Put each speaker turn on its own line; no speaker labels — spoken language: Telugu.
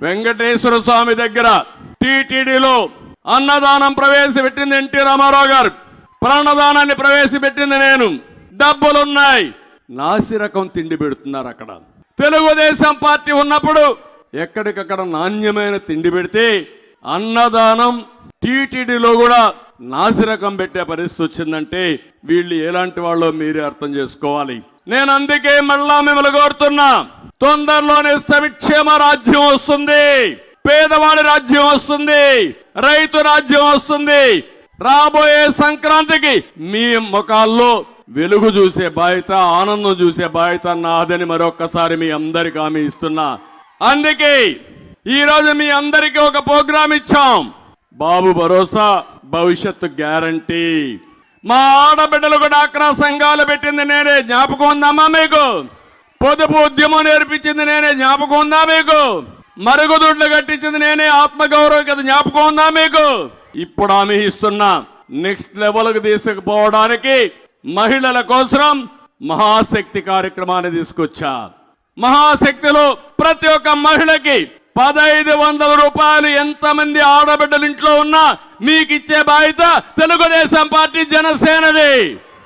వెంకటేశ్వర స్వామి దగ్గర టిటిడిలో అన్నదానం ప్రవేశపెట్టింది ఎన్టీ రామారావు గారు. ప్రాణదానాన్ని ప్రవేశపెట్టింది నేను. డబ్బులున్నాయి. నాసిరకం తిండి పెడుతున్నారు అక్కడ. తెలుగుదేశం పార్టీ ఉన్నప్పుడు ఎక్కడికక్కడ నాణ్యమైన తిండి పెడితే అన్నదానం టీటీడీలో కూడా నాసిరకం పెట్టే పరిస్థితి వచ్చిందంటే వీళ్ళు ఎలాంటి వాళ్ళో మీరే అర్థం చేసుకోవాలి. నేను అందుకే మళ్ళా మిమ్మల్ని కోరుతున్నా. తొందరలోనే సంక్షేమ రాజ్యం వస్తుంది. పేదవాడి రాజ్యం వస్తుంది. రైతు రాజ్యం వస్తుంది. రాబోయే సంక్రాంతికి మీ ముఖాల్లో వెలుగు చూసే బాధ్యత ఆనందం చూసే బాధ్యత నాదని మరొక్కసారి మీ అందరికి హామీ ఇస్తున్నా. అందుకే ఈ రోజు మీ అందరికీ ఒక ప్రోగ్రాం ఇచ్చాం. బాబు భరోసా భవిష్యత్తు గ్యారంటీ. మా ఆడబిడ్డలకు డాక్రా సంఘాలు పెట్టింది నేనే. జ్ఞాపకం ఉందమ్మా మీకు? పొదుపు ఉద్యమం నేర్పించింది నేనే జ్ఞాపకం ఉందా మీకు? మరుగుదొడ్లు కట్టించింది నేనే ఆత్మగౌరవం కదా జ్ఞాపకం ఉందా మీకు? ఇప్పుడు ఆమె ఇస్తున్నా నెక్స్ట్ లెవెల్కి తీసుకుపోవడానికి మహిళల కోసం మహాశక్తి కార్యక్రమాన్ని తీసుకొచ్చా. మహాశక్తిలో ప్రతి ఒక్క మహిళకి పదహైదు వందల రూపాయలు ఎంతమంది ఆడబిడ్డలు ఇంట్లో ఉన్నా మీకు ఇచ్చే బాధ్యత తెలుగుదేశం పార్టీ జనసేనది.